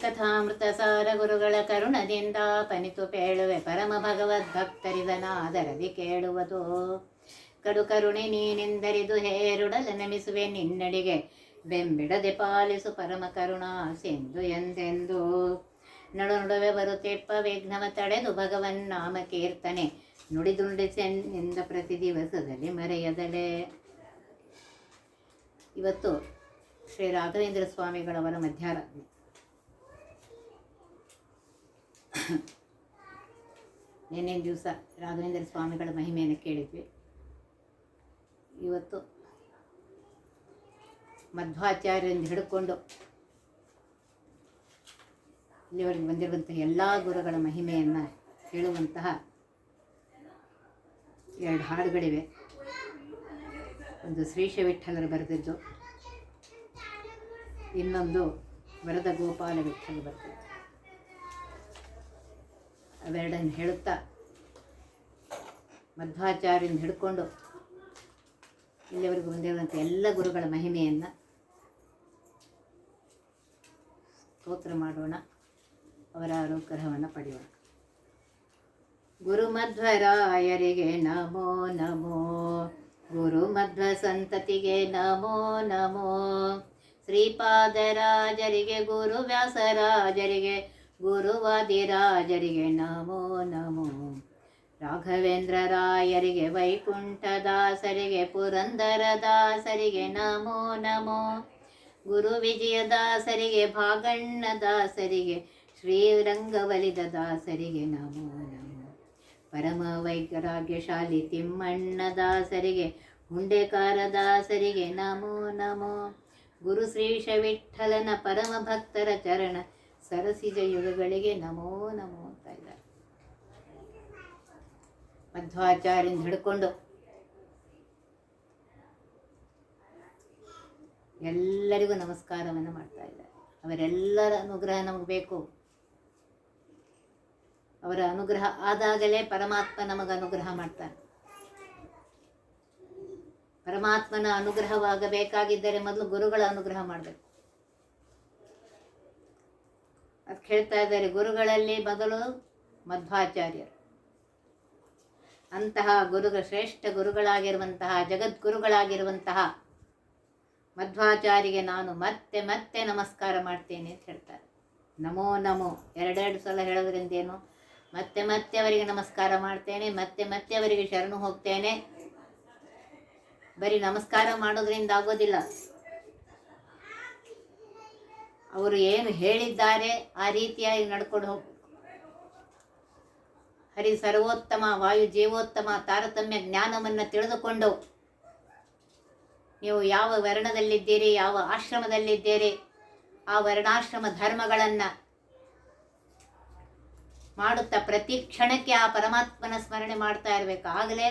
ಕಥಾಮೃತ ಸಾರ ಗುರುಗಳ ಕರುಣದಿಂದ ಪನಿತು ಪೇಳುವೆ ಪರಮ ಭಗವದ್ಭಕ್ತರಿದನಾದರದಿ ಕೇಳುವುದು. ಕಡು ಕರುಣೆ ನೀನೆಂದರಿದು ಹೇರುಡಲ ನಮಿಸುವೆ ನಿನ್ನಡಿಗೆ. ಬೆಂಬಿಡದೆ ಪಾಲಿಸು ಪರಮ ಕರುಣಾ ಸಿಂಧು ಎಂದೆಂದು. ನಡು ನಡುವೆ ಬರುತ್ತೆಪ್ಪ ವಿಘ್ನವ ತಡೆದು ಭಗವನ್ ನಾಮ ಕೀರ್ತನೆ ನುಡಿದುಂಡಿಸೆನ್ನಿಂದ ಪ್ರತಿ ದಿವಸದಲ್ಲಿ ಮರೆಯದಲೆ. ಇವತ್ತು ಶ್ರೀ ರಾಘವೇಂದ್ರ ಸ್ವಾಮಿಗಳವರ ಮಧ್ಯಾರಾಧನೆ. ನಿನ್ನೆ ದಿವಸ ರಾಘವೇಂದ್ರ ಸ್ವಾಮಿಗಳ ಮಹಿಮೆಯನ್ನು ಕೇಳಿದ್ವಿ. ಇವತ್ತು ಮಧ್ವಾಚಾರ್ಯರಿಂದ ಹಿಡ್ಕೊಂಡು ಇಲ್ಲಿವರೆಗೆ ಬಂದಿರುವಂತಹ ಎಲ್ಲ ಗುರುಗಳ ಮಹಿಮೆಯನ್ನು ಹೇಳುವಂತಹ ಎರಡು ಹಾಡುಗಳಿವೆ. ಒಂದು ಶ್ರೀಶ ವಿಠಲರು ಬರೆದಿದ್ದು, ಇನ್ನೊಂದು ವರದ ಗೋಪಾಲ ವಿಠಲ್ ಬರೆದಿದ್ದು. ಅವೆರಡನ್ನು ಹೇಳುತ್ತಾ ಮಧ್ವಾಚಾರ್ಯನ ಹಿಡ್ಕೊಂಡು ಇಲ್ಲಿವರೆಗೂ ಬಂದಿರುವಂಥ ಎಲ್ಲ ಗುರುಗಳ ಮಹಿಮೆಯನ್ನು ಸ್ತೋತ್ರ ಮಾಡೋಣ, ಅವರ ಅನುಗ್ರಹವನ್ನು ಪಡೆಯೋಣ. ಗುರುಮಧ್ವರಾಯರಿಗೆ ನಮೋ ನಮೋ, ಗುರುಮಧ್ವ ಸಂತತಿಗೆ ನಮೋ ನಮೋ, ಶ್ರೀಪಾದರಾಜರಿಗೆ ಗುರು ವ್ಯಾಸರಾಜರಿಗೆ ಗುರುವಾದಿರಾಜರಿಗೆ ನಮೋ ನಮೋ. ರಾಘವೇಂದ್ರ ರಾಯರಿಗೆ ವೈಕುಂಠದಾಸರಿಗೆ ಪುರಂದರದಾಸರಿಗೆ ನಮೋ ನಮೋ. ಗುರು ವಿಜಯದಾಸರಿಗೆ ಭಾಗಣ್ಣದಾಸರಿಗೆ ಶ್ರೀರಂಗವಲಿದ ದಾಸರಿಗೆ ನಮೋ ನಮೋ. ಪರಮ ವೈಕರಾಗ್ಯಶಾಲಿ ತಿಮ್ಮಣ್ಣದಾಸರಿಗೆ ದಾಸರಿಗೆ ನಮೋ ನಮೋ. ಗುರು ಶ್ರೀ ವಿಠಲನ ಪರಮ ಭಕ್ತರ ಚರಣ ಸರಸಿಜ ಯುಗಗಳಿಗೆ ನಮೋ ನಮೋ ಅಂತ ಇದ್ದಾರೆ. ಮಧ್ವಾಚಾರ್ಯಂದು ಹಿಡ್ಕೊಂಡು ಎಲ್ಲರಿಗೂ ನಮಸ್ಕಾರವನ್ನು ಮಾಡ್ತಾ ಇದ್ದಾರೆ. ಅವರೆಲ್ಲರ ಅನುಗ್ರಹ ನಮಗೆ ಬೇಕು. ಅವರ ಅನುಗ್ರಹ ಆದಾಗಲೇ ಪರಮಾತ್ಮ ನಮಗೆ ಅನುಗ್ರಹ ಮಾಡ್ತಾರೆ ಪರಮಾತ್ಮನ ಅನುಗ್ರಹವಾಗಬೇಕಾಗಿದ್ದರೆ ಮೊದಲು ಗುರುಗಳ ಅನುಗ್ರಹ ಮಾಡಬೇಕು. ಅದು ಕೇಳ್ತಾ ಇದ್ದಾರೆ ಗುರುಗಳಲ್ಲಿ ಮೊದಲು ಮಧ್ವಾಚಾರ್ಯರು. ಅಂತಹ ಗುರುಗಳ ಶ್ರೇಷ್ಠ ಗುರುಗಳಾಗಿರುವಂತಹ, ಜಗದ್ಗುರುಗಳಾಗಿರುವಂತಹ ಮಧ್ವಾಚಾರಿಗೆ ನಾನು ಮತ್ತೆ ಮತ್ತೆ ನಮಸ್ಕಾರ ಮಾಡ್ತೇನೆ ಅಂತ ಹೇಳ್ತಾರೆ. ನಮೋ ನಮೋ, ಎರಡೆರಡು ಸಲ ಹೇಳೋದ್ರಿಂದ ಏನು? ಮತ್ತೆ ಮತ್ತೆ ಅವರಿಗೆ ನಮಸ್ಕಾರ ಮಾಡ್ತೇನೆ, ಮತ್ತೆ ಮತ್ತೆ ಅವರಿಗೆ ಶರಣು ಹೋಗ್ತೇನೆ. ಬರೀ ನಮಸ್ಕಾರ ಮಾಡೋದ್ರಿಂದ ಆಗೋದಿಲ್ಲ. ಅವರು ಏನು ಹೇಳಿದ್ದಾರೆ ಆ ರೀತಿಯಾಗಿ ನಡ್ಕೊಂಡು ಹೋಗಿ. ಹರಿ ಸರ್ವೋತ್ತಮ, ವಾಯು ಜೀವೋತ್ತಮ, ತಾರತಮ್ಯ ಜ್ಞಾನವನ್ನು ತಿಳಿದುಕೊಂಡು ನೀವು ಯಾವ ವರ್ಣದಲ್ಲಿದ್ದೀರಿ, ಯಾವ ಆಶ್ರಮದಲ್ಲಿದ್ದೀರಿ, ಆ ವರ್ಣಾಶ್ರಮ ಧರ್ಮಗಳನ್ನು ಮಾಡುತ್ತಾ ಪ್ರತಿ ಕ್ಷಣಕ್ಕೆ ಆ ಪರಮಾತ್ಮನ ಸ್ಮರಣೆ ಮಾಡ್ತಾ ಇರಬೇಕು. ಆಗಲೇ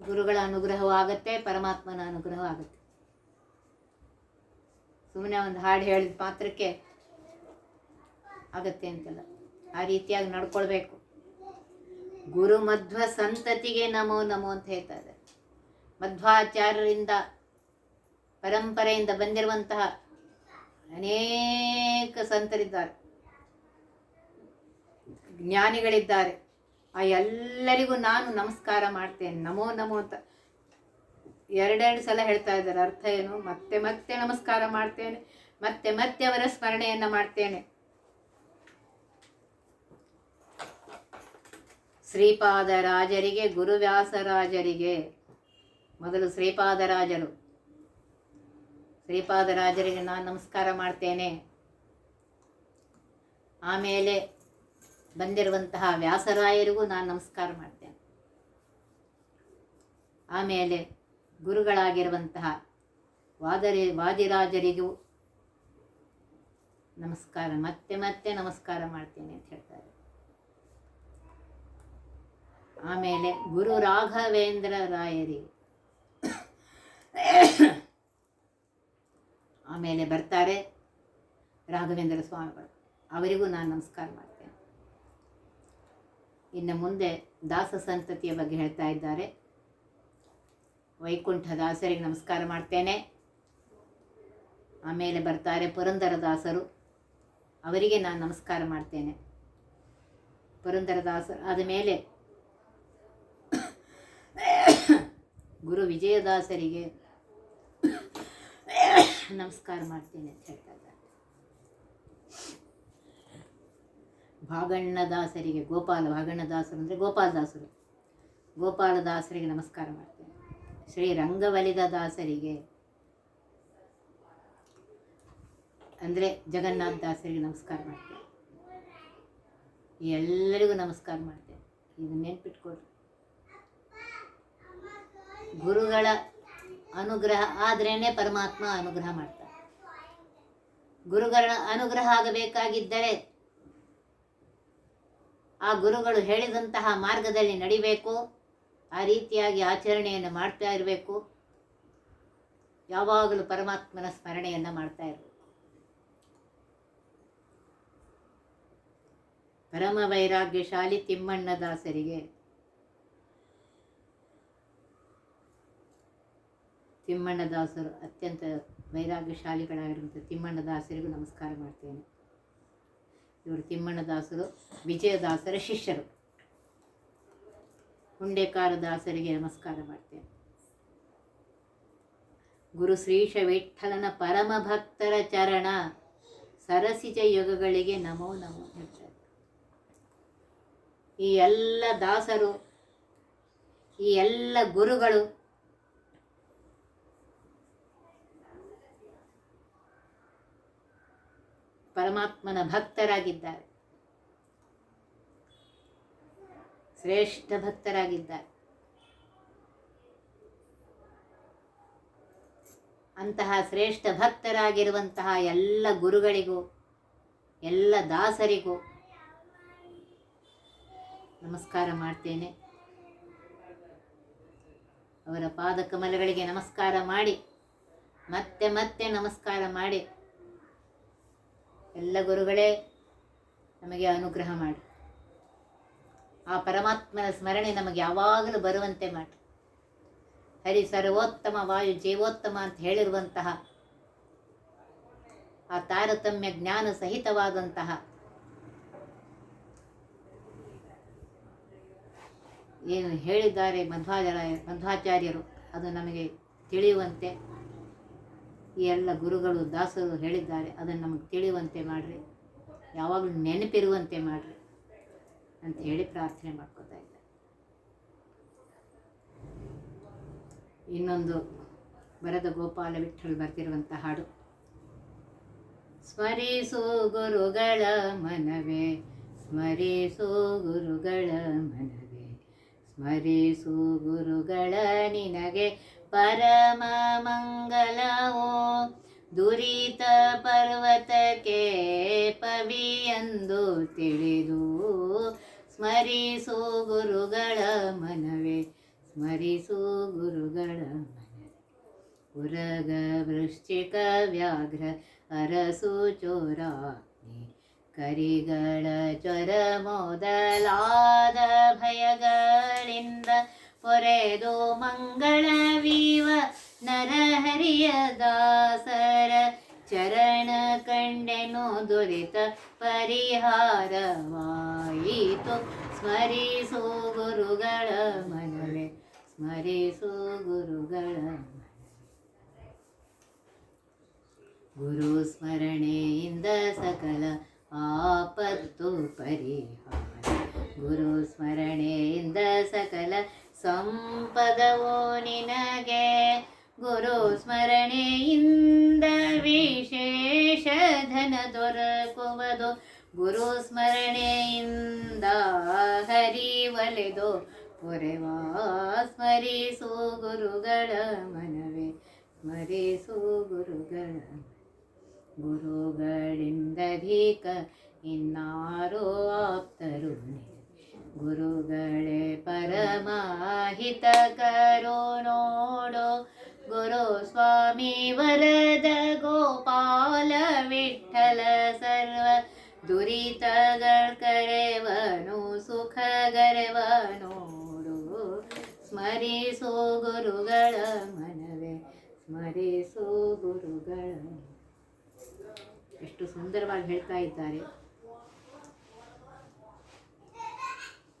ಗುರುಗಳ ಅನುಗ್ರಹವೂ ಆಗುತ್ತೆ ಪರಮಾತ್ಮನ ಅನುಗ್ರಹ ಆಗುತ್ತೆ ಸುಮ್ಮನೆ ಒಂದು ಹಾಡು ಹೇಳಿದ ಮಾತ್ರಕ್ಕೆ ಆಗತ್ತೆ ಅಂತಲ್ಲ. ಆ ರೀತಿಯಾಗಿ ನಡ್ಕೊಳ್ಬೇಕು. ಗುರು ಮಧ್ವ ಸಂತತಿಗೆ ನಮೋ ನಮೋ ಅಂತ ಹೇಳ್ತಾ ಇದ್ದಾರೆ. ಮಧ್ವಾಚಾರ್ಯರಿಂದ, ಪರಂಪರೆಯಿಂದ ಬಂದಿರುವಂತಹ ಅನೇಕ ಸಂತರಿದ್ದಾರೆ. ಜ್ಞಾನಿಗಳಿದ್ದಾರೆ. ಆ ಎಲ್ಲರಿಗೂ ನಾನು ನಮಸ್ಕಾರ ಮಾಡ್ತೇನೆ. ನಮೋ ನಮೋ ಅಂತ. ಎರಡೆರಡು ಸಲ ಹೇಳ್ತಾ ಇದ್ದಾರೆ. ಅರ್ಥ ಏನು? ಮತ್ತೆ ಮತ್ತೆ ನಮಸ್ಕಾರ ಮಾಡ್ತೇನೆ. ಮತ್ತೆ ಮತ್ತೆ ಅವರ ಸ್ಮರಣೆಯನ್ನು ಮಾಡ್ತೇನೆ. ಶ್ರೀಪಾದರಾಜರಿಗೆ, ಗುರುವ್ಯಾಸರಾಜರಿಗೆ. ಮೊದಲು ಶ್ರೀಪಾದರಾಜರು. ಶ್ರೀಪಾದರಾಜರಿಗೆ ನಾನು ನಮಸ್ಕಾರ ಮಾಡ್ತೇನೆ. ಆಮೇಲೆ ಬಂದಿರುವಂತಹ ವ್ಯಾಸರಾಯರಿಗೂ ನಾನು ನಮಸ್ಕಾರ ಮಾಡ್ತೇನೆ. ಆಮೇಲೆ ಗುರುಗಳಾಗಿರುವಂತಹ ವಾದರಿ ವಾದಿರಾಜರಿಗೂ ನಮಸ್ಕಾರ. ಮತ್ತೆ ಮತ್ತೆ ನಮಸ್ಕಾರ ಮಾಡ್ತೀನಿ ಅಂತ ಹೇಳ್ತಾರೆ. ಆಮೇಲೆ ಗುರು ರಾಘವೇಂದ್ರ ರಾಯರಿಗೆ ಆಮೇಲೆ ಬರ್ತಾರೆ ರಾಘವೇಂದ್ರ ಸ್ವಾಮಿಗಳು. ಅವರಿಗೂ ನಾನು ನಮಸ್ಕಾರ ಮಾಡ್ತೇನೆ. ಇನ್ನು ಮುಂದೆ ದಾಸ ಸಂತತಿಯ ಬಗ್ಗೆ ಹೇಳ್ತಾ ಇದ್ದಾರೆ. ವೈಕುಂಠ ದಾಸರಿಗೆ ನಮಸ್ಕಾರ ಮಾಡ್ತೇನೆ. ಆಮೇಲೆ ಬರ್ತಾರೆ ಪುರಂದರದಾಸರು. ಅವರಿಗೆ ನಾನು ನಮಸ್ಕಾರ ಮಾಡ್ತೇನೆ. ಪುರಂದರದಾಸರು ಆದ ಮೇಲೆ ಗುರು ವಿಜಯದಾಸರಿಗೆ ನಮಸ್ಕಾರ ಮಾಡ್ತೇನೆ ಅಂತ ಹೇಳ್ತಾ ಭಾಗಣ್ಣದಾಸರಿಗೆ ಗೋಪಾಲ, ಭಾಗಣ್ಣದಾಸರು ಅಂದರೆ ಗೋಪಾಲದಾಸರು. ಗೋಪಾಲದಾಸರಿಗೆ ನಮಸ್ಕಾರ ಮಾಡ್ತೇನೆ. ಶ್ರೀ ರಂಗವಲಿದ ದಾಸರಿಗೆ ಅಂದರೆ ಜಗನ್ನಾಥ ದಾಸರಿಗೆ ನಮಸ್ಕಾರ ಮಾಡ್ತೇವೆ ಎಲ್ಲರಿಗೂ ನಮಸ್ಕಾರ ಮಾಡ್ತೇವೆ ಇದು ನೆನ್ಪಿಟ್ಕೊಳ್ರಿ. ಗುರುಗಳ ಅನುಗ್ರಹ ಆದ್ರೇ ಪರಮಾತ್ಮ ಅನುಗ್ರಹ ಮಾಡ್ತಾರೆ ಗುರುಗಳ ಅನುಗ್ರಹ ಆಗಬೇಕಾಗಿದ್ದರೆ ಆ ಗುರುಗಳು ಹೇಳಿದಂತಹ ಮಾರ್ಗದಲ್ಲಿ ನಡಿಬೇಕು. ಆ ರೀತಿಯಾಗಿ ಆಚರಣೆಯನ್ನು ಮಾಡ್ತಾ ಇರಬೇಕು. ಯಾವಾಗಲೂ ಪರಮಾತ್ಮನ ಸ್ಮರಣೆಯನ್ನು ಮಾಡ್ತಾ ಇರಬೇಕು. ಪರಮ ವೈರಾಗ್ಯಶಾಲಿ ತಿಮ್ಮಣ್ಣದಾಸರಿಗೆ ತಿಮ್ಮಣ್ಣದಾಸರು ಅತ್ಯಂತ ವೈರಾಗ್ಯಶಾಲಿಗಳಾಗಿರುವಂಥ ತಿಮ್ಮಣ್ಣದಾಸರಿಗೂ ನಮಸ್ಕಾರ ಮಾಡ್ತೇನೆ. ಇವರು ತಿಮ್ಮಣ್ಣದಾಸರು, ವಿಜಯದಾಸರ ಶಿಷ್ಯರು. ಹುಂಡೇಕಾರ ದಾಸರಿಗೆ ನಮಸ್ಕಾರ ಮಾಡ್ತೇನೆ. ಗುರು ಶ್ರೀಶ ವಿಠಲನ ಪರಮ ಭಕ್ತರ ಚರಣ, ಸರಸಿಜ ಯುಗಗಳಿಗೆ ನಮೋ ನಮೋ ಹೇಳ್ತಾರೆ. ಈ ಎಲ್ಲ ದಾಸರು, ಈ ಎಲ್ಲ ಗುರುಗಳು ಪರಮಾತ್ಮನ ಭಕ್ತರಾಗಿದ್ದಾರೆ. ಶ್ರೇಷ್ಠ ಭಕ್ತರಾಗಿದ್ದಾರೆ. ಅಂತಹ ಶ್ರೇಷ್ಠ ಭಕ್ತರಾಗಿರುವಂತಹ ಎಲ್ಲ ಗುರುಗಳಿಗೂ, ಎಲ್ಲ ದಾಸರಿಗೂ ನಮಸ್ಕಾರ ಮಾಡ್ತೇನೆ. ಅವರ ಪಾದ ಕಮಲಗಳಿಗೆ ನಮಸ್ಕಾರ ಮಾಡಿ, ಮತ್ತೆ ಮತ್ತೆ ನಮಸ್ಕಾರ ಮಾಡಿ, ಎಲ್ಲ ಗುರುಗಳೇ ನಮಗೆ ಅನುಗ್ರಹ ಮಾಡಿ. ಆ ಪರಮಾತ್ಮನ ಸ್ಮರಣೆ ನಮಗೆ ಯಾವಾಗಲೂ ಬರುವಂತೆ ಮಾಡಿ. ಹರಿ ಸರ್ವೋತ್ತಮ ವಾಯು ಜೀವೋತ್ತಮ ಅಂತ ಹೇಳಿರುವಂತಹ ಆ ತಾರತಮ್ಯ ಜ್ಞಾನ ಸಹಿತವಾದಂತಹ ಏನು ಹೇಳಿದ್ದಾರೆ ಮಧ್ವಾಚಾರ್ಯ ಮಧ್ವಾಚಾರ್ಯರು, ಅದು ನಮಗೆ ತಿಳಿಯುವಂತೆ. ಈ ಎಲ್ಲ ಗುರುಗಳು, ದಾಸರು ಹೇಳಿದ್ದಾರೆ, ಅದನ್ನು ನಮಗೆ ತಿಳಿಯುವಂತೆ ಮಾಡಿರಿ. ಯಾವಾಗಲೂ ನೆನಪಿರುವಂತೆ ಮಾಡಿರಿ. ಅಂತ ಹೇಳಿ ಪ್ರಾರ್ಥನೆ ಮಾಡ್ಕೋತಾ ಇದ್ದೆ. ಇನ್ನೊಂದು ಬರದ ಗೋಪಾಲ ವಿಠಲ್ ಬರ್ತಿರುವಂಥ ಹಾಡು. ಸ್ಮರಿಸು ಗುರುಗಳ ಮನವೇ, ಸ್ಮರಿಸು ಗುರುಗಳ ಮನವೇ, ಸ್ಮರಿಸು ಗುರುಗಳ ನಿನಗೆ ಪರಮ ಮಂಗಲವೋ. ದುರಿತ ಪರ್ವತಕ್ಕೆ ಪವಿಯಂದು ತಿಳಿದು ಸ್ಮರಿಸು ಗುರುಗಳ ಮನವೇ ಸ್ಮರಿಸು ಗುರುಗಳ ಮನವೇ ಉರಗ ವೃಶ್ಚಿಕ ವ್ಯಾಘ್ರ ಅರಸು ಚೋರಾಗ್ನಿ ಕರಿಗಳ ಜ್ವರ ಮೊದಲಾದ ಭಯಗಳಿಂದ ಪೊರೆದು ಮಂಗಳವೀವ ನರಹರಿಯ ದಾಸರ ಚರಣ ಕಂಡೆನು ದೊರೆತ ಪರಿಹಾರವಾಯಿತು. ಸ್ಮರಿಸು ಗುರುಗಳ ಮನವೇ, ಸ್ಮರಿಸು ಗುರುಗಳ. ಗುರು ಸ್ಮರಣೆಯಿಂದ ಸಕಲ ಆಪತ್ತು ಪರಿಹಾರ. ಗುರು ಸ್ಮರಣೆಯಿಂದ ಸಕಲ ಸಂಪದವೋ ನಿನಗೆ. ಗುರು ಸ್ಮರಣೆಯಿಂದ ವಿಶೇಷ ಧನ ದೊರಕುವುದು ಗುರು ಸ್ಮರಣೆಯಿಂದ ಹರಿ ಒಲೆದು ಪೊರೆವಾ ಸ್ಮರಿಸು ಗುರುಗಳ ಮನವೇ ಸ್ಮರಿಸು ಗುರುಗಳ ಗುರುಗಳಿಂದಧಿಕ ಇನ್ನಾರೋ ಆಪ್ತರು ಗುರುಗಳೇ ಪರಮಾಹಿತ ಕರೋ ನೋಡು ಗುರು ಸ್ವಾಮಿ ವರದ ಗೋಪಾಲ ವಿಠಲ ಸರ್ವ ದುರಿತಗಳ ಸುಖ ಗರೆವ ನೋಡು ಸ್ಮರಿಸೋ ಗುರುಗಳ ಮನವೇ, ಸ್ಮರಿಸೋ ಗುರುಗಳ ಎಷ್ಟು ಸುಂದರವಾಗಿ ಹೇಳ್ತಾ ಇದ್ದಾರೆ.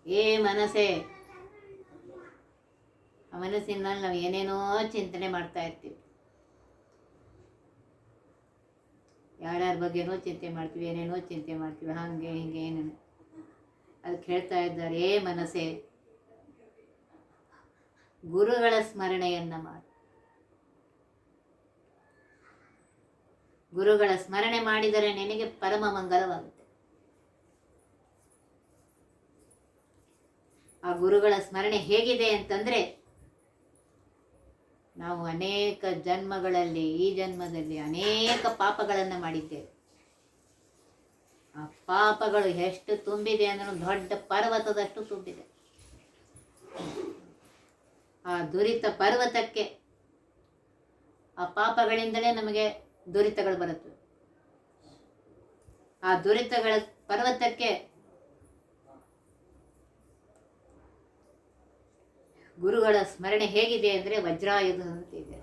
ಏ ಮನಸ್ಸೇ ಆ ಮನಸ್ಸಿನಲ್ಲಿ ನಾವು ಏನೇನೋ ಚಿಂತನೆ ಮಾಡ್ತಾ ಇರ್ತೀವಿ. ಯಾರ್ಯಾರ ಬಗ್ಗೆನೋ ಚಿಂತೆ ಮಾಡ್ತೀವಿ, ಏನೇನೋ ಚಿಂತೆ ಮಾಡ್ತೀವಿ, ಹಾಗೆ, ಹೀಗೆ, ಏನೇನು. ಅದಕ್ಕೆ ಹೇಳ್ತಾ ಇದ್ದಾರೆ ಏ ಮನಸ್ಸೇ. ಗುರುಗಳ ಸ್ಮರಣೆಯನ್ನು ಮಾಡು. ಗುರುಗಳ ಸ್ಮರಣೆ ಮಾಡಿದರೆ ನಿನಗೆ ಪರಮ ಮಂಗಲವಾಗುತ್ತೆ. ಆ ಗುರುಗಳ ಸ್ಮರಣೆ ಹೇಗಿದೆ ಅಂತಂದ್ರೆ ನಾವು ಅನೇಕ ಜನ್ಮಗಳಲ್ಲಿ, ಈ ಜನ್ಮದಲ್ಲಿ ಅನೇಕ ಪಾಪಗಳನ್ನು ಮಾಡಿದ್ದೇವೆ. ಆ ಪಾಪಗಳು ಎಷ್ಟು ತುಂಬಿದೆ ಅಂದ್ರೆ ದೊಡ್ಡ ಪರ್ವತದಷ್ಟು ತುಂಬಿದೆ. ಆ ದುರಿತ ಪರ್ವತಕ್ಕೆ ಆ ಪಾಪಗಳಿಂದಲೇ ನಮಗೆ ದುರಿತಗಳು ಬರುತ್ತವೆ. ಆ ದುರಿತಗಳ ಪರ್ವತಕ್ಕೆ ಗುರುಗಳ ಸ್ಮರಣೆ ಹೇಗಿದೆ ಅಂದರೆ ಇದೆ.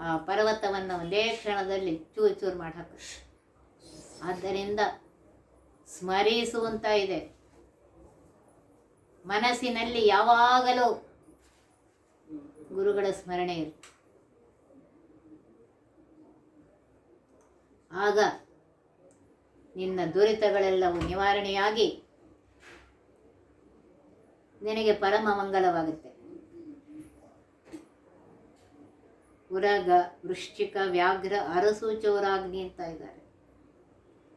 ಆ ಪರ್ವತವನ್ನು ಒಂದೇ ಕ್ಷಣದಲ್ಲಿ ಚೂರು ಚೂರು ಮಾಡಕ್ಕೆ ಆದ್ದರಿಂದ ಸ್ಮರಿಸುವಂತ ಇದೆ. ಮನಸ್ಸಿನಲ್ಲಿ ಯಾವಾಗಲೂ ಗುರುಗಳ ಸ್ಮರಣೆ ಇರುತ್ತೆ. ಆಗ ನಿನ್ನ ದುರಿತಗಳೆಲ್ಲವೂ ನಿವಾರಣೆಯಾಗಿ ನಿನಗೆ ಪರಮ ಮಂಗಲವಾಗುತ್ತೆ. ಉರಗ, ವೃಶ್ಚಿಕ, ವ್ಯಾಘ್ರ ಅರಸು ಚೌರಾಗ್ನಿ ಅಂತ ಇದ್ದಾರೆ.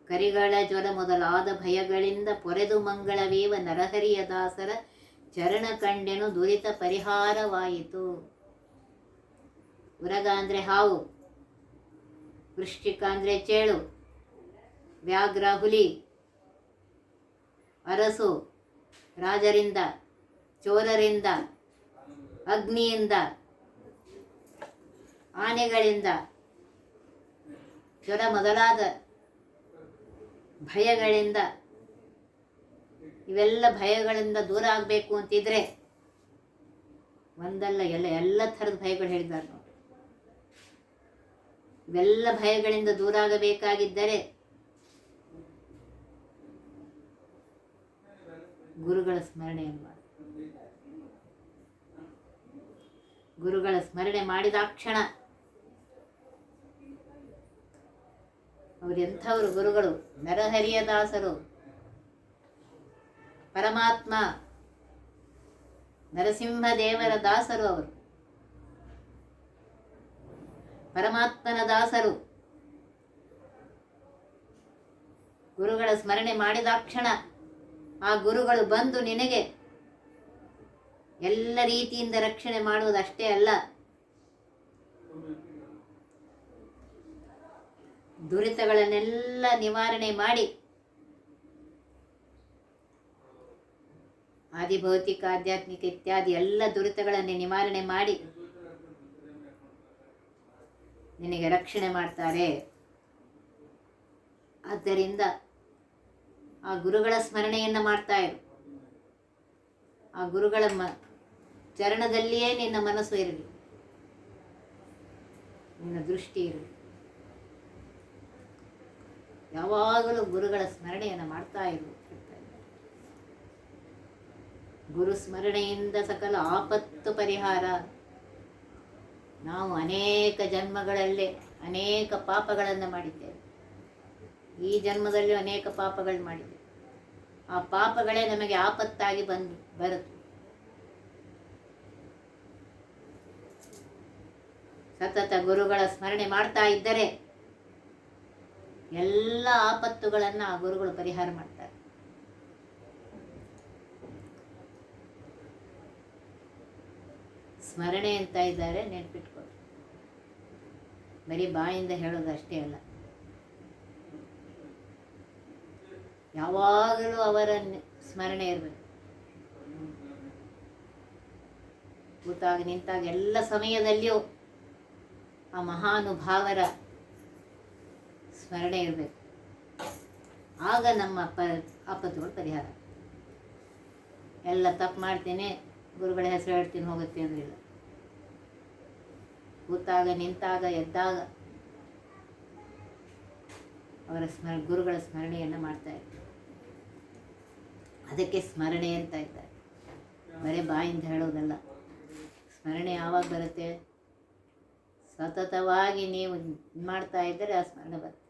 ಕರಿಗಳ ಜ್ವರ ಮೊದಲಾದ ಭಯಗಳಿಂದ ಪೊರೆದು ಮಂಗಳವೇವ ನರಹರಿಯ ದಾಸರ ಚರಣ ಕಂಡೆನು ದುರಿತ ಪರಿಹಾರವಾಯಿತು. ಉರಗ ಅಂದರೆ ಹಾವು, ವೃಶ್ಚಿಕ ಅಂದರೆ ಚೇಳು, ವ್ಯಾಘ್ರ ಹುಲಿ, ಅರಸು, ರಾಜರಿಂದ ಚೋರರಿಂದ, ಅಗ್ನಿಯಿಂದ, ಆನೆಗಳಿಂದ ಜ್ವರ ಮೊದಲಾದ ಭಯಗಳಿಂದ, ಇವೆಲ್ಲ ಭಯಗಳಿಂದ ದೂರ ಆಗಬೇಕು ಅಂತಿದ್ರೆ ಒಂದಲ್ಲ, ಎಲ್ಲ ಎಲ್ಲ ಥರದ ಭಯಗಳು ಹೇಳಿದ್ದಾರೆ ಇವೆಲ್ಲ ಭಯಗಳಿಂದ ದೂರ ಆಗಬೇಕಾಗಿದ್ದರೆ ಗುರುಗಳ ಸ್ಮರಣೆಯನ್ನು ಮಾಡಿ. ಗುರುಗಳ ಸ್ಮರಣೆ ಮಾಡಿದಾಕ್ಷಣ ಅವರೆಂಥವರು ಗುರುಗಳು? ನರಹರಿಯ ದಾಸರು. ಪರಮಾತ್ಮ. ನರಸಿಂಹ ದೇವರ ದಾಸರು ಅವರು. ಪರಮಾತ್ಮನ ದಾಸರು. ಗುರುಗಳ ಸ್ಮರಣೆ ಮಾಡಿದಾಕ್ಷಣ ಆ ಗುರುಗಳು ಬಂದು ನಿನಗೆ ಎಲ್ಲ ರೀತಿಯಿಂದ ರಕ್ಷಣೆ ಮಾಡುವುದಷ್ಟೇ ಅಲ್ಲ. ದುರಿತಗಳನ್ನೆಲ್ಲ ನಿವಾರಣೆ ಮಾಡಿ ಆದಿಭೌತಿಕ ಆಧ್ಯಾತ್ಮಿಕ ಇತ್ಯಾದಿ ಎಲ್ಲ ದುರಿತಗಳನ್ನೇ ನಿವಾರಣೆ ಮಾಡಿ ನಿನಗೆ ರಕ್ಷಣೆ ಮಾಡ್ತಾರೆ. ಆದ್ದರಿಂದ ಆ ಗುರುಗಳ ಸ್ಮರಣೆಯನ್ನು ಮಾಡ್ತಾ ಇರು. ಆ ಗುರುಗಳ ಮ ಚರಣದಲ್ಲಿಯೇ ನಿನ್ನ ಮನಸ್ಸು ಇರಲಿ. ನಿನ್ನ ದೃಷ್ಟಿ ಇರಲಿ. ಯಾವಾಗಲೂ ಗುರುಗಳ ಸ್ಮರಣೆಯನ್ನು ಮಾಡ್ತಾ ಇರು ಗುರು ಸ್ಮರಣೆಯಿಂದ ಸಕಲ ಆಪತ್ತು ಪರಿಹಾರ. ನಾವು ಅನೇಕ ಜನ್ಮಗಳಲ್ಲೇ ಅನೇಕ ಪಾಪಗಳನ್ನು ಮಾಡಿದ್ದೇವೆ. ಈ ಜನ್ಮದಲ್ಲಿ ಅನೇಕ ಪಾಪಗಳು ಮಾಡಿದ್ದೇವೆ. ಆ ಪಾಪಗಳೇ ನಮಗೆ ಆಪತ್ತಾಗಿ ಬಂದು ಬರುತ್ತೆ. ಸತತ ಗುರುಗಳ ಸ್ಮರಣೆ ಮಾಡ್ತಾ ಇದ್ದರೆ ಎಲ್ಲ ಆಪತ್ತುಗಳನ್ನು ಆ ಗುರುಗಳು ಪರಿಹಾರ ಮಾಡ್ತಾರೆ. ಸ್ಮರಣೆ ಅಂತ ಇದ್ದಾರೆ ನೆನ್ಪಿಟ್ಕೊಳ್ಳಿ ಬರೀ ಬಾಯಿಂದ ಹೇಳೋದು ಅಷ್ಟೇ ಅಲ್ಲ. ಯಾವಾಗಲೂ ಅವರ ಸ್ಮರಣೆ ಇರಬೇಕು. ಕೂತಾಗ ನಿಂತಾಗ ಎಲ್ಲ ಸಮಯದಲ್ಲಿಯೂ ಆ ಮಹಾನುಭಾವರ ಸ್ಮರಣೆ ಇರಬೇಕು. ಆಗ ನಮ್ಮ ಪ ಆಪತ್ತುಗಳು ಪರಿಹಾರ ಎಲ್ಲ ತಪ್ಪು ಮಾಡ್ತೇನೆ, ಗುರುಗಳ ಹೆಸರು ಹೇಳ್ತೀನಿ, ಹೋಗುತ್ತೆ ಅಂದ್ರಿಲ್ಲ. ಕೂತಾಗ, ನಿಂತಾಗ, ಎದ್ದಾಗ ಅವರ ಸ್ಮರ, ಗುರುಗಳ ಸ್ಮರಣೆಯನ್ನು ಮಾಡ್ತಾ ಇರ್ತಾರೆ. ಅದಕ್ಕೆ ಸ್ಮರಣೆ ಅಂತ ಇದ್ದಾರೆ. ಬರೀ ಬಾಯಿಂದ ಹೇಳೋದಲ್ಲ. ಸ್ಮರಣೆ ಯಾವಾಗ ಬರುತ್ತೆ? ಸತತವಾಗಿ ನೀವು ಮಾಡ್ತಾ ಇದ್ದರೆ ಆ ಸ್ಮರಣೆ ಬರ್ತದೆ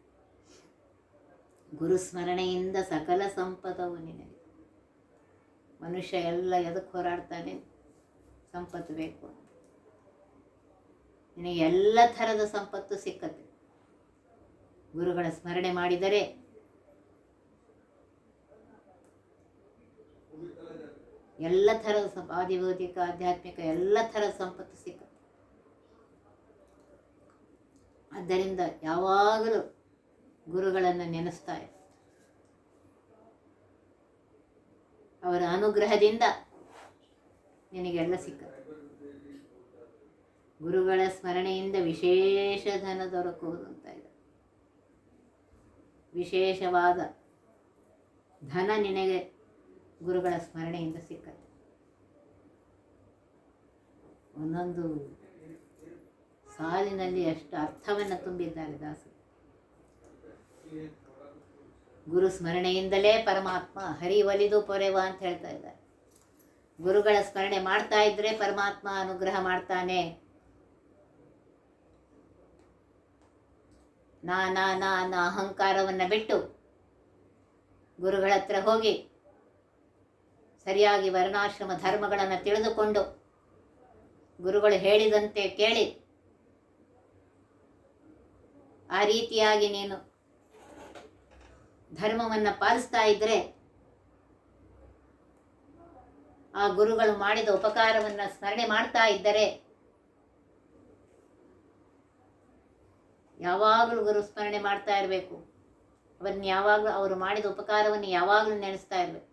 ಗುರು ಸ್ಮರಣೆಯಿಂದ ಸಕಲ ಸಂಪದವು ನಿನಗೆ. ಮನುಷ್ಯ ಎಲ್ಲ ಎದಕ್ಕೆ ಹೋರಾಡ್ತಾನೆ? ಸಂಪತ್ತು ಬೇಕು ನಿನಗೆ ಎಲ್ಲ ಥರದ ಸಂಪತ್ತು ಸಿಕ್ಕತ್ತೆ. ಗುರುಗಳ ಸ್ಮರಣೆ ಮಾಡಿದರೆ ಎಲ್ಲ ಥರದ ಆದಿಭೌತಿಕ ಆಧ್ಯಾತ್ಮಿಕ ಎಲ್ಲ ಥರದ ಸಂಪತ್ತು ಸಿಕ್ಕತ್ತೆ ಆದ್ದರಿಂದ ಯಾವಾಗಲೂ ಗುರುಗಳನ್ನು ನೆನೆಸ್ತಾ ಇರು. ಅವರ ಅನುಗ್ರಹದಿಂದ ನಿನಗೆಲ್ಲ ಸಿಕ್ಕ ಗುರುಗಳ ಸ್ಮರಣೆಯಿಂದ ವಿಶೇಷ ಧನ ದೊರಕುವುದು ಅಂತ ಇದೆ. ವಿಶೇಷವಾದ ಧನ ನಿನಗೆ ಗುರುಗಳ ಸ್ಮರಣೆಯಿಂದ ಸಿಕ್ಕತ್ತೆ. ಒಂದೊಂದು ಸಾಲಿನಲ್ಲಿ ಎಷ್ಟು ಅರ್ಥವನ್ನು ತುಂಬಿದ್ದಾರೆ ದಾಸರು ಗುರು ಸ್ಮರಣೆಯಿಂದಲೇ ಪರಮಾತ್ಮ ಹರಿ ಒಲಿದು ಪೊರೆವ ಅಂತ ಹೇಳ್ತಾ ಇದ್ದಾರೆ. ಗುರುಗಳ ಸ್ಮರಣೆ ಮಾಡ್ತಾ ಇದ್ರೆ ಪರಮಾತ್ಮ ಅನುಗ್ರಹ ಮಾಡ್ತಾನೆ. ನಾ ನಾ ನಾ ಅನ್ನೋ ಅಹಂಕಾರವನ್ನು ಬಿಟ್ಟು ಗುರುಗಳ ಹತ್ರ ಹೋಗಿ ಸರಿಯಾಗಿ ವರ್ಣಾಶ್ರಮ ಧರ್ಮಗಳನ್ನು ತಿಳಿದುಕೊಂಡು ಗುರುಗಳು ಹೇಳಿದಂತೆ ಕೇಳಿ ಆ ರೀತಿಯಾಗಿ ನೀನು ಧರ್ಮವನ್ನು ಪಾಲಿಸ್ತಾ ಇದ್ದರೆ ಆ ಗುರುಗಳು ಮಾಡಿದ ಉಪಕಾರವನ್ನು ಸ್ಮರಣೆ ಮಾಡ್ತಾ ಇದ್ದರೆ ಯಾವಾಗಲೂ ಗುರು ಸ್ಮರಣೆ ಮಾಡ್ತಾ ಇರಬೇಕು. ಅವನ್ನ ಯಾವಾಗಲೂ ಅವರು ಮಾಡಿದ ಉಪಕಾರವನ್ನು ಯಾವಾಗಲೂ ನೆನೆಸ್ತಾ ಇರಬೇಕು.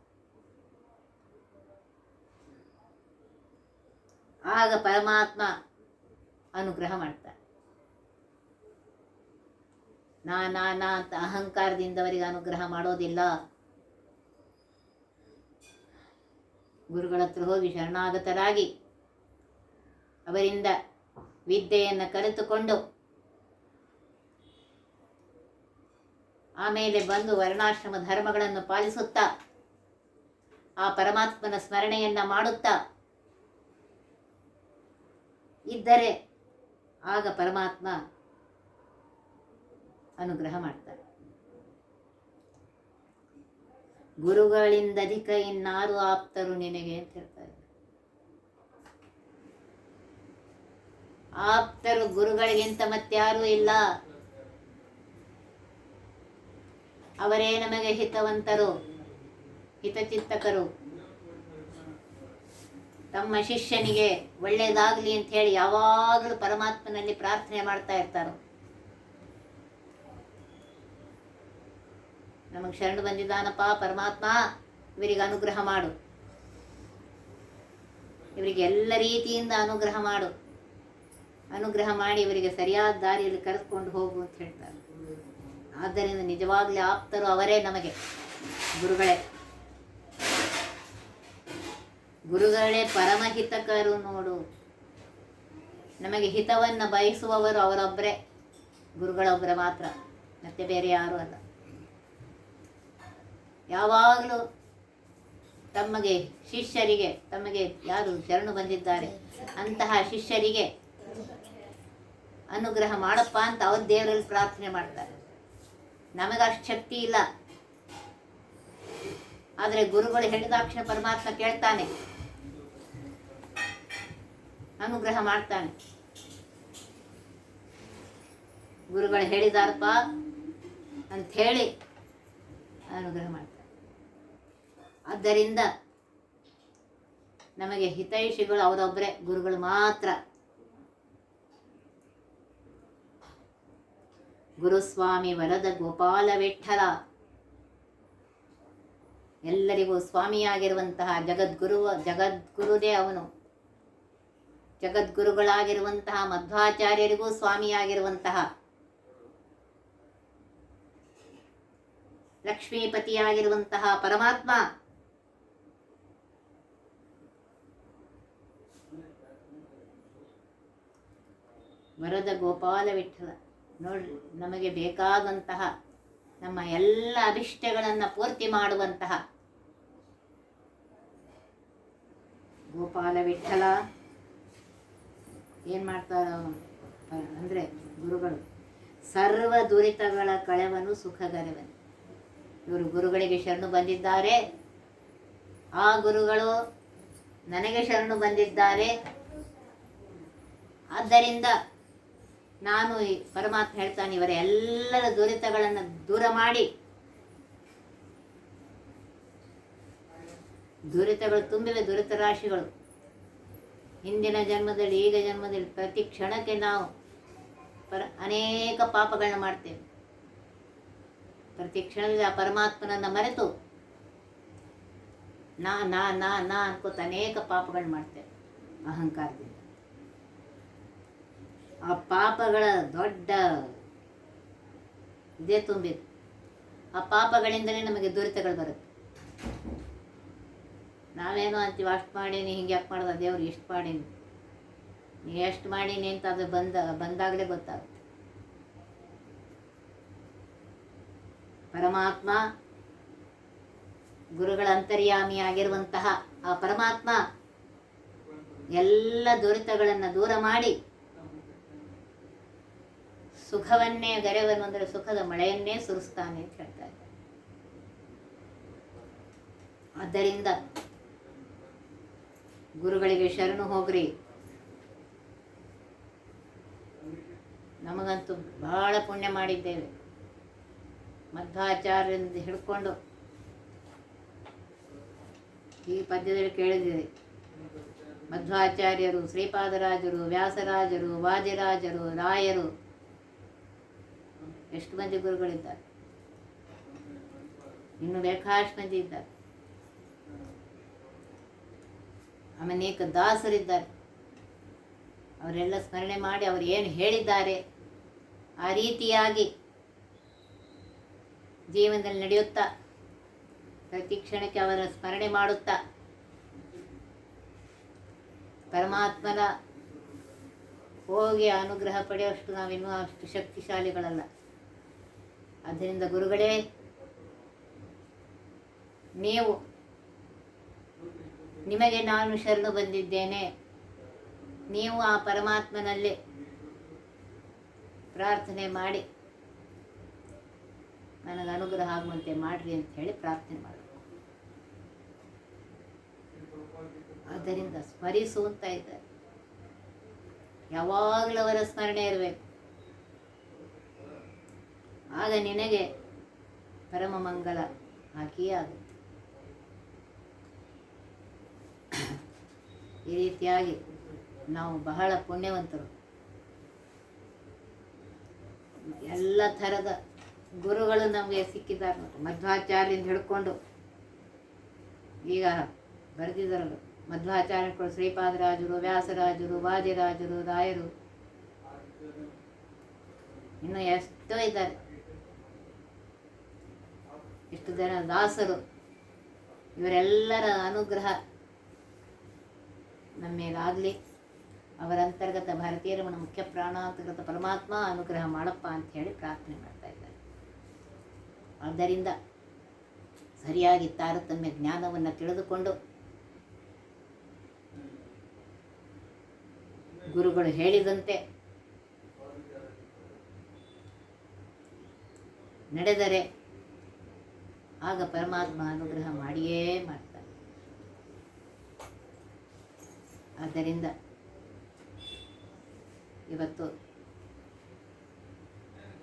ಆಗ ಪರಮಾತ್ಮ ಅನುಗ್ರಹ ಮಾಡ್ತಾರೆ ನಾ ನಾ ನಾ ಅಂತ ಅಹಂಕಾರದಿಂದ ಅವರಿಗೆ ಅನುಗ್ರಹ ಮಾಡೋದಿಲ್ಲ. ಗುರುಗಳ ಹತ್ರ ಹೋಗಿ ಶರಣಾಗತರಾಗಿ ಅವರಿಂದ ವಿದ್ಯೆಯನ್ನು ಕಲಿತುಕೊಂಡು ಆಮೇಲೆ ಬಂದು ವರ್ಣಾಶ್ರಮ ಧರ್ಮಗಳನ್ನು ಪಾಲಿಸುತ್ತಾ, ಆ ಪರಮಾತ್ಮನ ಸ್ಮರಣೆಯನ್ನ ಮಾಡುತ್ತಾ ಇದ್ದರೆ ಆಗ ಪರಮಾತ್ಮ ಅನುಗ್ರಹ ಮಾಡ್ತಾರೆ. ಗುರುಗಳಿಂದ ಅಧಿಕ ಇನ್ನಾರು ಆಪ್ತರು ನಿನಗೆ ಅಂತ ಹೇಳ್ತಾರೆ. ಆಪ್ತರು ಗುರುಗಳಿಗಿಂತ ಮತ್ತಾರೂ ಇಲ್ಲ. ಅವರೇ ನಮಗೆ ಹಿತವಂತರು, ಹಿತಚಿತ್ತಕರು. ತಮ್ಮ ಶಿಷ್ಯನಿಗೆ ಒಳ್ಳೆಯದಾಗಲಿ ಅಂತ ಹೇಳಿ ಯಾವಾಗಲೂ ಪರಮಾತ್ಮನಲ್ಲಿ ಪ್ರಾರ್ಥನೆ ಮಾಡ್ತಾ ಇರ್ತಾರೆ. ನಮಗೆ ಶರಣು ಬಂದಿದ್ದಾನಪ್ಪ, ಪರಮಾತ್ಮ, ಇವರಿಗೆ ಅನುಗ್ರಹ ಮಾಡು. ಇವರಿಗೆ ಎಲ್ಲ ರೀತಿಯಿಂದ ಅನುಗ್ರಹ ಮಾಡು. ಅನುಗ್ರಹ ಮಾಡಿ ಇವರಿಗೆ ಸರಿಯಾದ ದಾರಿಯಲ್ಲಿ ಕರೆದುಕೊಂಡು ಹೋಗು ಅಂತ ಹೇಳ್ತಾರೆ. ಆದ್ದರಿಂದ ನಿಜವಾಗ್ಲೂ ಆಪ್ತರು ಅವರೇ ನಮಗೆ ಗುರುಗಳೇ. ಗುರುಗಳೇ ಪರಮಹಿತಕರು ನೋಡು. ನಮಗೆ ಹಿತವನ್ನು ಬಯಸುವವರು ಅವರೊಬ್ಬರೇ ಗುರುಗಳೊಬ್ಬರೇ ಮಾತ್ರ. ಮತ್ತೆ ಬೇರೆ ಯಾರೂ ಅಲ್ಲ. ಯಾವಾಗಲೂ ತಮಗೆ ಶಿಷ್ಯರಿಗೆ, ತಮಗೆ ಯಾರು ಶರಣು ಬಂದಿದ್ದಾರೆ, ಅಂತಹ ಶಿಷ್ಯರಿಗೆ ಅನುಗ್ರಹ ಮಾಡಪ್ಪ ಅಂತ ಅವ್ರ ದೇವರಲ್ಲಿ ಪ್ರಾರ್ಥನೆ ಮಾಡ್ತಾರೆ. ನಮಗಷ್ಟು ಶಕ್ತಿ ಇಲ್ಲ. ಆದರೆ ಗುರುಗಳು ಹೇಳಿದಾಕ್ಷಣ ಪರಮಾತ್ಮ ಕೇಳ್ತಾನೆ. ಅನುಗ್ರಹ ಮಾಡ್ತಾನೆ. ಗುರುಗಳು ಹೇಳಿದಾರಪ್ಪ ಅಂತ ಹೇಳಿ ಅನುಗ್ರಹ ಮಾಡ್ತಾನೆ ಆದ್ದರಿಂದ ನಮಗೆ ಹಿತೈಷಿಗಳು ಅವರೊಬ್ಬರೇ, ಗುರುಗಳು ಮಾತ್ರ. ಗುರುಸ್ವಾಮಿ ವರದ ಗೋಪಾಲ ವಿಠಲ. ಎಲ್ಲರಿಗೂ ಸ್ವಾಮಿಯಾಗಿರುವಂತಹ ಜಗದ್ಗುರು, ಜಗದ್ಗುರುದೇ ಅವನು. ಜಗದ್ಗುರುಗಳಾಗಿರುವಂತಹ ಮಧ್ವಾಚಾರ್ಯರಿಗೂ ಸ್ವಾಮಿಯಾಗಿರುವಂತಹ ಲಕ್ಷ್ಮೀಪತಿಯಾಗಿರುವಂತಹ ಪರಮಾತ್ಮ. ವರದ ಗೋಪಾಲ ವಿಠಲ ನೋಡ್ರಿ, ನಮಗೆ ಬೇಕಾದಂತಹ ನಮ್ಮ ಎಲ್ಲ ಅಭಿಷ್ಟಗಳನ್ನು ಪೂರ್ತಿ ಮಾಡುವಂತಹ ಗೋಪಾಲ ವಿಠಲ ಏನು ಮಾಡ್ತಾರ ಅಂದರೆ ಗುರುಗಳು, ಸರ್ವ ದುರಿತಗಳ ಕಳೆವನು ಸುಖಗರವನು. ಇವರು ಗುರುಗಳಿಗೆ ಶರಣು ಬಂದಿದ್ದಾರೆ. ಆ ಗುರುಗಳು ನನಗೆ ಶರಣು ಬಂದಿದ್ದಾರೆ. ಆದ್ದರಿಂದ ನಾನು ಈ ಪರಮಾತ್ಮ ಹೇಳ್ತಾನೆ, ಇವರ ಎಲ್ಲರ ದುರಿತಗಳನ್ನು ದೂರ ಮಾಡಿ. ದುರಿತಗಳು ತುಂಬಿವೆ, ದುರಿತ ರಾಶಿಗಳು. ಹಿಂದಿನ ಜನ್ಮದಲ್ಲಿ, ಈಗ ಜನ್ಮದಲ್ಲಿ ಪ್ರತಿ ಕ್ಷಣಕ್ಕೆ ನಾವು ಪರ, ಅನೇಕ ಪಾಪಗಳನ್ನ ಮಾಡ್ತೇವೆ. ಪ್ರತಿ ಕ್ಷಣದಲ್ಲಿ ಆ ಪರಮಾತ್ಮನನ್ನು ಮರೆತು ನಾ ನಾ ನಾ ನಾ ಅನ್ಕೋತ ಅನೇಕ ಪಾಪಗಳನ್ನ ಮಾಡ್ತೇವೆ. ಅಹಂಕಾರದಿಂದ. ಆ ಪಾಪಗಳ ದೊಡ್ಡ ಇದೇ ತುಂಬಿತ್ತು ಆ ಪಾಪಗಳಿಂದಲೇ ನಮಗೆ ದುರಿತಗಳು ಬರುತ್ತೆ. ನಾವೇನೋ ಅಂತೀವಿ, ಅಷ್ಟು ಮಾಡೀನಿ, ಹಿಂಗೆ ಯಾಕೆ ಮಾಡೋದು? ದೇವ್ರು ಇಷ್ಟು ಮಾಡೀನಿ. ನೀ ಎಷ್ಟು ಮಾಡೀನಿ ಅಂತ ಅದು ಬಂದ, ಬಂದಾಗಲೇ ಗೊತ್ತಾಗುತ್ತೆ. ಪರಮಾತ್ಮ ಗುರುಗಳ ಅಂತರ್ಯಾಮಿ ಆಗಿರುವಂತಹ ಆ ಪರಮಾತ್ಮ ಎಲ್ಲ ದುರಿತಗಳನ್ನು ದೂರ ಮಾಡಿ ಸುಖವನ್ನೇ ಗರೆವನು ಅಂದರೆ ಸುಖದ ಮಳೆಯನ್ನೇ ಸುರಿಸ್ತಾನೆ ಅಂತ ಹೇಳ್ತಾ ಇದ್ದಾರೆ. ಆದ್ದರಿಂದ ಗುರುಗಳಿಗೆ ಶರಣು ಹೋಗ್ರಿ. ನಮಗಂತೂ ಬಹಳ ಪುಣ್ಯ ಮಾಡಿದ್ದೇವೆ. ಮಧ್ವಾಚಾರ್ಯರಿಂದ ಹಿಡ್ಕೊಂಡು ಈ ಪದ್ಯದಲ್ಲಿ ಕೇಳಿದ್ದೀರಿ. ಮಧ್ವಾಚಾರ್ಯರು, ಶ್ರೀಪಾದರಾಜರು, ವ್ಯಾಸರಾಜರು, ವಾದಿರಾಜರು, ರಾಯರು ಎಷ್ಟು ಮಂದಿ ಗುರುಗಳಿದ್ದಾರೆ? ಇನ್ನು ಬೇಕಾಷ್ಟು ಮಂದಿ ಇದ್ದಾರೆ. ಅನೇಕ ದಾಸರಿದ್ದಾರೆ. ಅವರೆಲ್ಲ ಸ್ಮರಣೆ ಮಾಡಿ ಅವರು ಏನು ಹೇಳಿದ್ದಾರೆ, ಆ ರೀತಿಯಾಗಿ ಜೀವನದಲ್ಲಿ ನಡೆಯುತ್ತಾ, ಪ್ರತಿ ಕ್ಷಣಕ್ಕೆ ಅವರ ಸ್ಮರಣೆ ಮಾಡುತ್ತಾ, ಪರಮಾತ್ಮನ ಹೋಗಿ ಅನುಗ್ರಹ ಪಡೆಯುವಷ್ಟು ನಾವಿನ್ನೂ ಅಷ್ಟು ಶಕ್ತಿಶಾಲಿಗಳಲ್ಲ. ಆದ್ದರಿಂದ ಗುರುಗಳೇ, ನೀವು, ನಿಮಗೆ ನಾನು ಶರಣು ಬಂದಿದ್ದೇನೆ. ನೀವು ಆ ಪರಮಾತ್ಮನಲ್ಲಿ ಪ್ರಾರ್ಥನೆ ಮಾಡಿ. ನನಗೆ ಅನುಗ್ರಹ ಆಗುವಂತೆ ಮಾಡ್ರಿ ಅಂತ ಹೇಳಿ ಪ್ರಾರ್ಥನೆ ಮಾಡಬೇಕು. ಆದ್ದರಿಂದ ಸ್ಮರಿಸುವಂತ ಇದ್ದಾರೆ. ಯಾವಾಗಲೂ ಅವರ ಸ್ಮರಣೆ ಇರಬೇಕು. ಆಗ ನಿನಗೆ ಪರಮ ಮಂಗಲ ಹಾಕಿಯೇ ಆಗುತ್ತೆ. ಈ ರೀತಿಯಾಗಿ ನಾವು ಬಹಳ ಪುಣ್ಯವಂತರು. ಎಲ್ಲ ಥರದ ಗುರುಗಳು ನಮಗೆ ಸಿಕ್ಕಿದ್ದಾರೆ ನೋಡಿ ಮಧ್ವಾಚಾರ್ಯರಿಂದ ಹಿಡ್ಕೊಂಡು ಈಗ ಬರೆದಿದ್ದಾರಲ್ಲ ಮಧ್ವಾಚಾರ್ಯರು ಶ್ರೀಪಾದರಾಜರು, ವ್ಯಾಸರಾಜರು, ವಾದಿರಾಜರು, ರಾಯರು. ಇನ್ನು ಎಷ್ಟೋ ಇದ್ದಾರೆ. ಎಷ್ಟು ಜನ ದಾಸರು. ಇವರೆಲ್ಲರ ಅನುಗ್ರಹ ನಮ್ಮ ಮೇಲಾಗಲಿ. ಅವರ ಅಂತರ್ಗತ ಭಾರತೀಯರ ಮುಖ್ಯ ಪ್ರಾಣಾಂತರ್ಗತ ಪರಮಾತ್ಮ ಅನುಗ್ರಹ ಮಾಡಪ್ಪ ಅಂತ ಹೇಳಿ ಪ್ರಾರ್ಥನೆ ಮಾಡ್ತಾ ಇದ್ದಾರೆ. ಆದ್ದರಿಂದ ಸರಿಯಾಗಿ ತಾರತಮ್ಯ ಜ್ಞಾನವನ್ನು ತಿಳಿದುಕೊಂಡು ಗುರುಗಳು ಹೇಳಿದಂತೆ ನಡೆದರೆ ಆಗ ಪರಮಾತ್ಮ ಅನುಗ್ರಹ ಮಾಡಿಯೇ ಮಾಡ್ತಾನೆ. ಆದ್ದರಿಂದ ಇವತ್ತು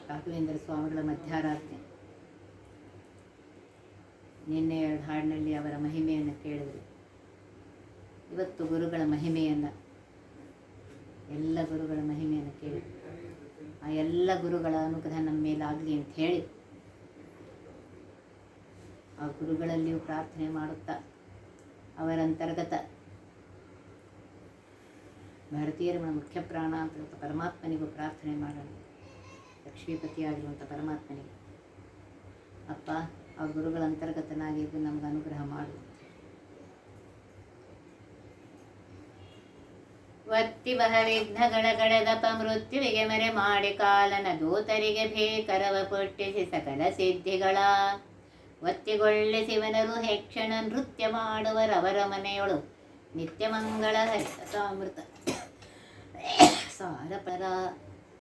ರಾಘವೇಂದ್ರ ಸ್ವಾಮಿಗಳ ಮಧ್ಯಾರಾಧನೆ. ನಿನ್ನೆ ಎರಡು ಹಾಡಿನಲ್ಲಿ ಅವರ ಮಹಿಮೆಯನ್ನು ಕೇಳಿದ್ರು. ಇವತ್ತು ಗುರುಗಳ ಮಹಿಮೆಯನ್ನು, ಎಲ್ಲ ಗುರುಗಳ ಮಹಿಮೆಯನ್ನು ಕೇಳಿ. ಆ ಎಲ್ಲ ಗುರುಗಳ ಅನುಗ್ರಹ ನಮ್ಮ ಮೇಲಾಗಲಿ ಅಂತ ಹೇಳಿ ಆ ಗುರುಗಳಲ್ಲಿಯೂ ಪ್ರಾರ್ಥನೆ ಮಾಡುತ್ತಾ ಅವರ ಅಂತರ್ಗತ ಭಾರತೀಯರ ಮುಖ್ಯ ಪ್ರಾಣ ಅಂತ ಪರಮಾತ್ಮನಿಗೂ ಪ್ರಾರ್ಥನೆ ಮಾಡೋಣ ಲಕ್ಷ್ಮೀಪತಿಯಾಗಿರುವಂಥ ಪರಮಾತ್ಮನಿಗೆ. ಅಪ್ಪ, ಆ ಗುರುಗಳ ಅಂತರ್ಗತನಾಗಿ ಇದು ನಮ್ಗೆ ಅನುಗ್ರಹ ಮಾಡು. ವತ್ತಿ ಬಹ ವಿಘ್ನಗಳ ಗಡದಪ ಮೃತ್ಯುವಿಗೆ ಮರೆ ಮಾಡಿ ಕಾಲನ ದೂತರಿಗೆ ಭೇಕರವ ಪೊಟ್ಟಿಸಿ ಸಕಲ ಸಿದ್ಧಿಗಳ ಒತ್ತಿಗೊಳ್ಳೆ ಶಿವನರು ಹೆಕ್ಷಣ ನೃತ್ಯ ಮಾಡುವರವರ ಮನೆಯೊಳು. ನಿತ್ಯ ಸಾಮೃತ. ಸಾರ ಸಾರಪರ